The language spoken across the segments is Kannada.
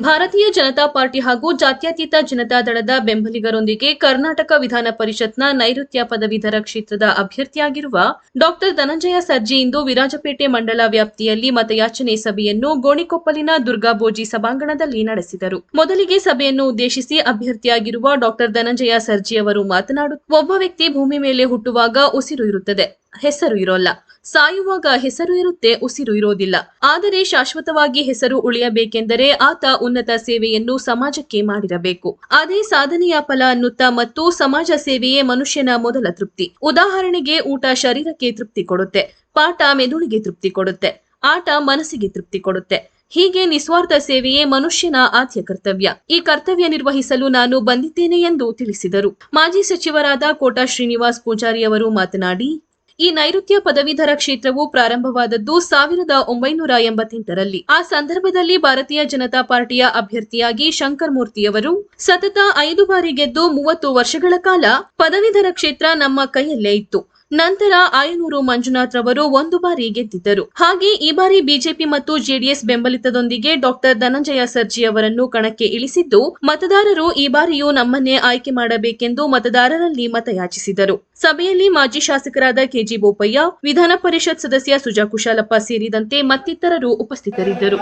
ಭಾರತೀಯ ಜನತಾ ಪಾರ್ಟಿ ಹಾಗೂ ಜಾತ್ಯತೀತ ಜನತಾ ದಳದ ಬೆಂಬಲಿಗರೊಂದಿಗೆ ಕರ್ನಾಟಕ ವಿಧಾನ ಪರಿಷತ್ನ ನೈಋತ್ಯ ಪದವೀಧರ ಕ್ಷೇತ್ರದ ಅಭ್ಯರ್ಥಿಯಾಗಿರುವ ಡಾಕ್ಟರ್ ಧನಂಜಯ ಸರ್ಜಿ ಇಂದು ವಿರಾಜಪೇಟೆ ಮಂಡಲ ವ್ಯಾಪ್ತಿಯಲ್ಲಿ ಮತಯಾಚನೆ ಸಭೆಯನ್ನು ಗೋಣಿಕೊಪ್ಪಲಿನ ದುರ್ಗಾಬೋಜಿ ಸಭಾಂಗಣದಲ್ಲಿ ನಡೆಸಿದರು. ಮೊದಲಿಗೆ ಸಭೆಯನ್ನು ಉದ್ದೇಶಿಸಿ ಅಭ್ಯರ್ಥಿಯಾಗಿರುವ ಡಾಕ್ಟರ್ ಧನಂಜಯ ಸರ್ಜಿ ಅವರು ಮಾತನಾಡು ಒಬ್ಬ ವ್ಯಕ್ತಿ ಭೂಮಿ ಮೇಲೆ ಹುಟ್ಟುವಾಗ ಉಸಿರು ಇರುತ್ತದೆ. ಹೆಸರು ಇರೋಲ್ಲ. ಸಾಯುವಾಗ ಹೆಸರು ಇರುತ್ತೆ, ಉಸಿರು ಇರೋದಿಲ್ಲ. ಆದರೆ ಶಾಶ್ವತವಾಗಿ ಹೆಸರು ಉಳಿಯಬೇಕೆಂದರೆ ಆತ ಉನ್ನತ ಸೇವೆಯನ್ನು ಸಮಾಜಕ್ಕೆ ಮಾಡಿರಬೇಕು. ಅದೇ ಸಾಧನೆಯ ಫಲ ಅನ್ನುತ್ತಾ ಮತ್ತು ಸಮಾಜ ಸೇವೆಯೇ ಮನುಷ್ಯನ ಮೊದಲ ತೃಪ್ತಿ. ಉದಾಹರಣೆಗೆ ಊಟ ಶರೀರಕ್ಕೆ ತೃಪ್ತಿ ಕೊಡುತ್ತೆ, ಪಾಠ ಮೆದುಳಿಗೆ ತೃಪ್ತಿ ಕೊಡುತ್ತೆ, ಆಟ ಮನಸ್ಸಿಗೆ ತೃಪ್ತಿ ಕೊಡುತ್ತೆ. ಹೀಗೆ ನಿಸ್ವಾರ್ಥ ಸೇವೆಯೇ ಮನುಷ್ಯನ ಆದ್ಯ ಕರ್ತವ್ಯ. ಈ ಕರ್ತವ್ಯ ನಿರ್ವಹಿಸಲು ನಾನು ಬಂದಿದ್ದೇನೆ ಎಂದು ತಿಳಿಸಿದರು. ಮಾಜಿ ಸಚಿವರಾದ ಕೋಟಾ ಶ್ರೀನಿವಾಸ್ ಪೂಜಾರಿ ಅವರು ಮಾತನಾಡಿ ಈ ನೈಋತ್ಯ ಪದವೀಧರ ಕ್ಷೇತ್ರವು ಪ್ರಾರಂಭವಾದದ್ದು ಸಾವಿರದ ಒಂಬೈನೂರ ಎಂಬತ್ತೆಂಟರಲ್ಲಿ. ಆ ಸಂದರ್ಭದಲ್ಲಿ ಭಾರತೀಯ ಜನತಾ ಪಾರ್ಟಿಯ ಅಭ್ಯರ್ಥಿಯಾಗಿ ಶಂಕರ್ ಮೂರ್ತಿಯವರು ಸತತ ಐದು ಬಾರಿ ಗೆದ್ದು ಮೂವತ್ತು ವರ್ಷಗಳ ಕಾಲ ಪದವೀಧರ ಕ್ಷೇತ್ರ ನಮ್ಮ ಕೈಯಲ್ಲೇ ಇತ್ತು. ನಂತರ ಆಯನೂರು ಮಂಜುನಾಥ್ ರವರು ಒಂದು ಬಾರಿ ಗೆದ್ದಿದ್ದರು. ಹಾಗೆ ಈ ಬಾರಿ ಬಿಜೆಪಿ ಮತ್ತು ಜೆಡಿಎಸ್ ಬೆಂಬಲಿತದೊಂದಿಗೆ ಡಾಕ್ಟರ್ ಧನಂಜಯ ಸರ್ಜಿ ಅವರನ್ನು ಕಣಕ್ಕೆ ಇಳಿಸಿದ್ದು, ಮತದಾರರು ಈ ಬಾರಿಯೂ ನಮ್ಮನ್ನೇ ಆಯ್ಕೆ ಮಾಡಬೇಕೆಂದು ಮತದಾರರಲ್ಲಿ ಮತಯಾಚಿಸಿದರು. ಸಭೆಯಲ್ಲಿ ಮಾಜಿ ಶಾಸಕರಾದ ಕೆಜಿ ಬೋಪಯ್ಯ, ವಿಧಾನ ಪರಿಷತ್ ಸದಸ್ಯ ಸುಜಾ ಕುಶಾಲಪ್ಪ ಸೇರಿದಂತೆ ಮತ್ತಿತರರು ಉಪಸ್ಥಿತರಿದ್ದರು.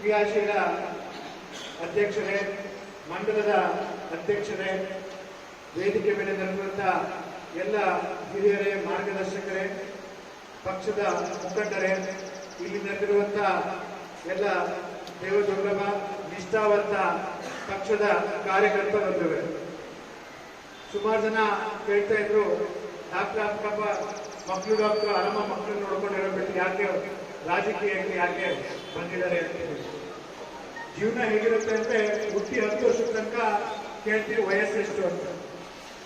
ಕ್ರಿಯಾಶೀಲ. ಅಧ್ಯಕ್ಷರೇ, ಮಂಡಲದ ಅಧ್ಯಕ್ಷರೇ, ವೇದಿಕೆ ಮೇಲೆ ನೆರೆದಿರುವಂತ ಎಲ್ಲ ಹಿರಿಯರೇ, ಮಾರ್ಗದರ್ಶಕರೇ, ಪಕ್ಷದ ಮುಖಂಡರೇ, ಇಲ್ಲಿ ನೆರೆದಿರುವಂತ ಎಲ್ಲ ದೇವದುರ್ಗಮ, ನಿಷ್ಠಾವಂತ ಪಕ್ಷದ ಕಾರ್ಯಕರ್ತರೊಂದಿವೆ ಸುಮಾರು ಜನ ಕೇಳ್ತಾ ಇದ್ರು, ಡಾಕ್ಟರ್ ಅಕ್ಕಪ್ಪ, ಮಕ್ಕಳು ಡಾಕ್ಟರ್ ಅರಮ್ಮ ಮಕ್ಕಳು ನೋಡ್ಕೊಂಡಿರೋ ಬಿಟ್ಟು ಯಾಕೆ ರಾಜಕೀಯಕ್ಕೆ ಯಾಕೆ ಬಂದಿದ್ದಾರೆ ಅಂತ. ಹೇಳಿ ಜೀವನ ಹೇಗಿರುತ್ತೆ ಅಂದ್ರೆ ಹುಟ್ಟಿ ಹತ್ತು ವರ್ಷದ ತನಕ ಕೇಳ್ತೀವಿ ವಯಸ್ಸೆಷ್ಟು ಅಂತ.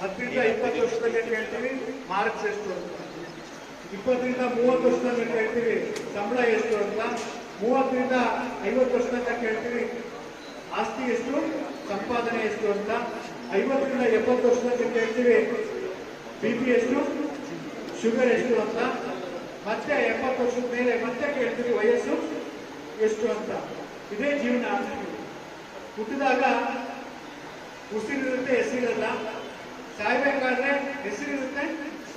ಹತ್ತರಿಂದ ಇಪ್ಪತ್ತು ವರ್ಷದಲ್ಲಿ ಕೇಳ್ತೀವಿ ಮಾರ್ಕ್ಸ್ ಎಷ್ಟು ಅಂತ. ಇಪ್ಪತ್ತರಿಂದ ಮೂವತ್ತು ವರ್ಷದಲ್ಲಿ ಕೇಳ್ತೀವಿ ಸಂಬಳ ಎಷ್ಟು ಅಂತ. ಮೂವತ್ತರಿಂದ ಐವತ್ತು ವರ್ಷ ತನಕ ಕೇಳ್ತೀವಿ ಆಸ್ತಿ ಎಷ್ಟು, ಸಂಪಾದನೆ ಎಷ್ಟು ಅಂತ. ಐವತ್ತರಿಂದ ಎಪ್ಪತ್ತು ವರ್ಷದಲ್ಲಿ ಕೇಳ್ತೀವಿ ಬಿ ಪಿ ಎಷ್ಟು, ಶುಗರ್ ಎಷ್ಟು ಅಂತ. ಮತ್ತೆ ಎಪ್ಪತ್ತು ವರ್ಷದ ಮೇಲೆ ಮತ್ತೆ ಕೇಳ್ತೀವಿ ವಯಸ್ಸು ಎಷ್ಟು ಅಂತ. ಇದೇ ಜೀವನ. ಹುಟ್ಟಿದಾಗ ಉಸಿರಿರುತ್ತೆ, ಹೆಸರಿರಲ್ಲ. ಸಾಯ್ಬೇಕಾದ್ರೆ ಹೆಸರಿರುತ್ತೆ,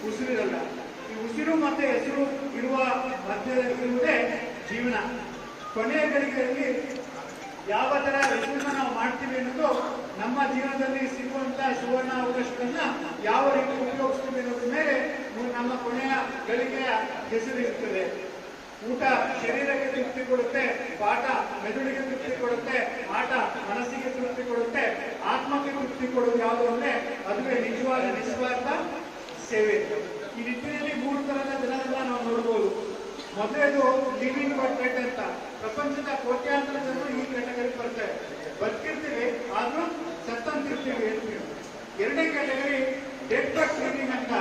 ಉಸಿರಿರಲ್ಲ. ಈ ಉಸಿರು ಮತ್ತೆ ಹೆಸರು ಇರುವ ಮಧ್ಯದಲ್ಲಿರುವುದೇ ಜೀವನ. ಕೊನೆಯ ಗಳಿಗೆಯಲ್ಲಿ ಯಾವ ತರ ಹೆಸರನ್ನ ನಾವು ಮಾಡ್ತೀವಿ ಅನ್ನೋದು ನಮ್ಮ ಜೀವನದಲ್ಲಿ ಸಿಗುವಂತ ಸುವರ್ಣ ಅವಕಾಶಗಳನ್ನ ಯಾವ ರೀತಿ ಉಪಯೋಗಿಸ್ತೀವಿ ಅನ್ನೋದ್ರ ಮೇಲೆ ನಮ್ಮ ಕೊನೆಯ ಗಳಿಕೆಯ ಹೆಸರು ಇರ್ತದೆ ಊಟ ಶರೀರಕ್ಕೆ ತೃಪ್ತಿ ಕೊಡುತ್ತೆ, ಪಾಠ ಮೆದುಳಿಗೆ ತೃಪ್ತಿ ಕೊಡುತ್ತೆ, ಆಟ ಮನಸ್ಸಿಗೆ ತೃಪ್ತಿ ಕೊಡುತ್ತೆ, ಆತ್ಮಕ್ಕೆ ತೃಪ್ತಿ ಕೊಡೋದು ಯಾವುದು ಅಂದ್ರೆ ಅದುವೇ ನಿಜವಾದ, ನಿಸ್ವಾರ್ಥ ಸೇವೆ. ಈ ನಿಟ್ಟಿನಲ್ಲಿ ಮೂರು ತರದ ಜನರನ್ನ ನಾವು ನೋಡ್ಬೋದು. ಮೊದಲೇದು ಲಿವಿಂಗ್ ಪರ್ಫೆಕ್ಟ್ ಅಂತ. ಪ್ರಪಂಚದ ಕೋಟ್ಯಾಂತರ ಜನರು ಈ ಕ್ಯಾಟಗರಿ ಬರ್ತಾರೆ ಬದುಕಿರ್ತೀವಿ ಆದ್ರೂ ಸತ್ತಂತಿರ್ತೀವಿ ಹೇಳ್ತೀವಿ ಎರಡನೇ ಕ್ಯಾಟಗರಿ ಡೆಡ್ ಬಟ್ ಲಿವಿಂಗ್ ಅಂತ.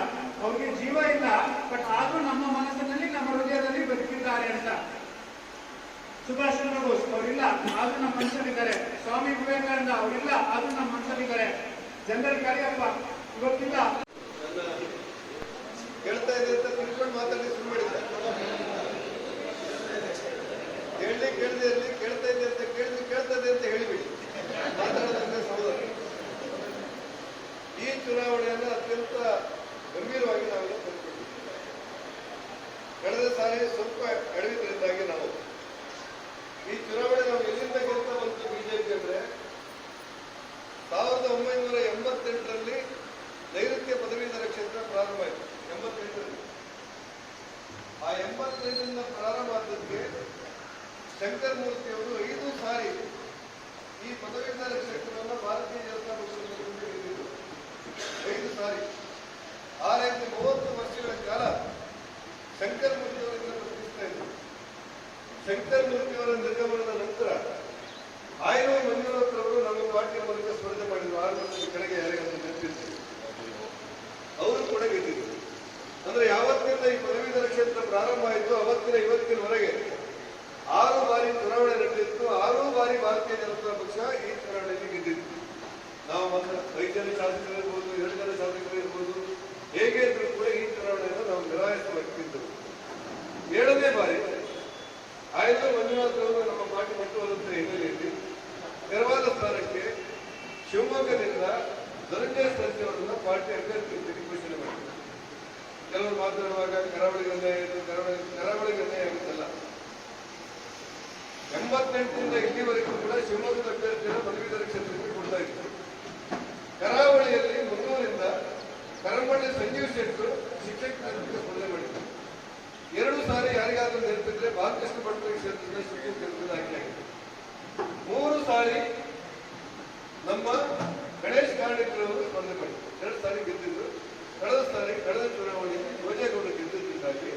ಅವ್ರಿಗೆ ಜೀವ ಇಲ್ಲ ಬಟ್ ಆದ್ರೂ ನಮ್ಮ ಮನಸ್ಸಿನಲ್ಲಿ ನಮ್ಮ ಹೃದಯದಲ್ಲಿ ಬದುಕಿದ್ದಾರೆ ಅಂತ. ಸುಭಾಷ್ ಚಂದ್ರ ಬೋಸ್ ಅವರಿಲ್ಲ, ಆದ್ರೂ ನಮ್ಮ ಮನಸ್ಸಲ್ಲಿದ್ದಾರೆ. ಸ್ವಾಮಿ ವಿವೇಕಾನಂದ ಅವರಿಲ್ಲ, ಆದ್ರೂ ನಮ್ಮ ಮನಸ್ಸಲ್ಲಿದ್ದಾರೆ. ಜನರಲ್ ಕಾರ್ಯಪ್ಪ ಇವತ್ತಿಲ್ಲ ಹೇಳ್ತಾ ಇದೆ ಅಂತ ತಿಳ್ಕೊಂಡು ಮಾತಾಡಿ ಶುರು ಮಾಡಿದ್ರೆ. ಕೇಳಲಿ, ಕೇಳದೆ ಇರಲಿ, ಕೇಳ್ತಾ ಇದೆ ಅಂತ ಕೇಳಿದ್ವಿ ಕೇಳ್ತದೆ ಅಂತ ಹೇಳಿಬಿಡಿ. ಮಾತಾಡೋದ್ರಿಂದ ಸಹೋದರ ಈ ಚುನಾವಣೆಯನ್ನು ಅತ್ಯಂತ ಗಂಭೀರವಾಗಿ ನಾವೆಲ್ಲ ತೆಗೆದುಕೊಂಡಿದ್ದೀವಿ ಕಳೆದ ಸಾರಿ ಸ್ವಲ್ಪ ಎಡವಿದ್ರಿಂದಾಗಿ ನಾವು. ಈ ಚುನಾವಣೆ ನಾವು ಎಲ್ಲಿಂದ ಗೆಲ್ತ ಬಂತು ಬಿಜೆಪಿ ಅಂದ್ರೆ ಸಾವಿರದ ಒಂಬೈನೂರ ಎಂಬತ್ತೆಂಟರಲ್ಲಿ ನೈಋತ್ಯ ಪದವೀಧರ ಕ್ಷೇತ್ರ ಪ್ರಾರಂಭ ಆಯಿತು. ಎಂಬತ್ತೆಂಟರಲ್ಲಿ. ಆ ಎಂಬತ್ತೆಂಟರಿಂದ ಪ್ರಾರಂಭ ಆದಕ್ಕೆ ಶಂಕರ್ ಮೂರ್ತಿ ಅವರು ಐದು ಸಾರಿ ಈ ಪದವೀಧರ ಕ್ಷೇತ್ರವನ್ನು ಭಾರತೀಯ ಜನತಾ ಪಕ್ಷದ ಐದು ಸಾರಿ. ಆ ಮೂವತ್ತು ವರ್ಷಗಳ ಕಾಲ ಶಂಕರ್ ಮೂರ್ತಿ ಅವರಿಂದ ಪ್ರತಿಷ್ಠಾ ಇದ್ರು ಶಂಕರ್ ಮೂರ್ತಿ ಅವರ ನಿರ್ಗಮನದ ನಂತರ ಆಯನೂರು ಮಂಜುನಾಥ್ ಅವರು ನಮ್ಮ ಪಾರ್ಟಿಯ ಮೂಲಕ ಸ್ಪರ್ಧೆ ಮಾಡಿದ್ರು. ಆರು ವರ್ಷದ ಕೆಳಗೆ ಯಾರಿಗಾದ್ರೂ ನೆನಪಿರ್ತೀವಿ ಅವರು ಕೂಡ ಗೆದ್ದಿದ್ರು. ಅಂದ್ರೆ ಯಾವತ್ತಿಂದ ಈ ಪದವೀಧರ ಕ್ಷೇತ್ರ ಪ್ರಾರಂಭ ಆಯಿತು ಅವತ್ತಿನ ಇವತ್ತಿನವರೆಗೆ ಆರು ಬಾರಿ ಚುನಾವಣೆ ನಡೆದಿತ್ತು. ಆರು ಬಾರಿ ಭಾರತೀಯ ಜನತಾ ಪಕ್ಷ ಈ ಚುನಾವಣೆಯಲ್ಲಿ ಗೆದ್ದಿತ್ತು. ನಾವು ಮತ್ತೆ ಐದು ಜನ ಬದಲಾಯಿಸಿ ಬರ್ತಿದ್ದರು ಏಳನೇ ಬಾರಿ ಆಯ್ದ ಮಂಜುನಾಥರವರು ನಮ್ಮ ಮಾಟಿ ಮುಟ್ಟುವಂಥ ಹಿನ್ನೆಲೆಯಲ್ಲಿ ತೆರವಾದ ಸ್ಥಾನಕ್ಕೆ ಶಿವಮೊಗ್ಗದಿಂದ ಧನಂಜಯ ಸಂಸ್ಥೆಯವರನ್ನ ಪಾರ್ಟಿ ಅಭ್ಯರ್ಥಿ ಘೋಷಣೆ ಮಾಡಿದರು. ಕೆಲವರು ಮಾತನಾಡುವಾಗ ಕರಾವಳಿ ಗಂಧೆ ಕರಾವಳಿ ಕರಾವಳಿ ಗಂಧೆ ಆಗುತ್ತಲ್ಲ. ಎಂಬತ್ತೆಂಟರಿಂದ ಇಲ್ಲಿವರೆಗೂ ಕೂಡ ಶಿವಮೊಗ್ಗದ ಅಭ್ಯರ್ಥಿಯನ್ನು ಪದವೀಧರ ಕ್ಷೇತ್ರಕ್ಕೆ ಕೊಡ್ತಾ ಇತ್ತು ನೆನಪಿದ್ರೆ ಬಾಲಕೃಷ್ಣ ಭಟ್ರು ಸೇರ್ತಿದ್ರೆ ಕೆಲಸದಲ್ಲಿ ಆಯ್ಕೆಯಾಗಿದೆ ಮೂರು ಸಾರಿ ನಮ್ಮ ಗಣೇಶ್ ಕಾರ್ಣಿಕರವರು ಸ್ಪರ್ಧೆ ಮಾಡಿದ್ರು. ಎರಡು ಸಾರಿ ಗೆದ್ದಿದ್ರು. ಕಳೆದ ಸಾರಿ ಕಳೆದ ಚುನಾವಣೆಯಲ್ಲಿ ಧ್ವಜೇಗೌಡರು ಗೆದ್ದಿದ್ದಾಗಿ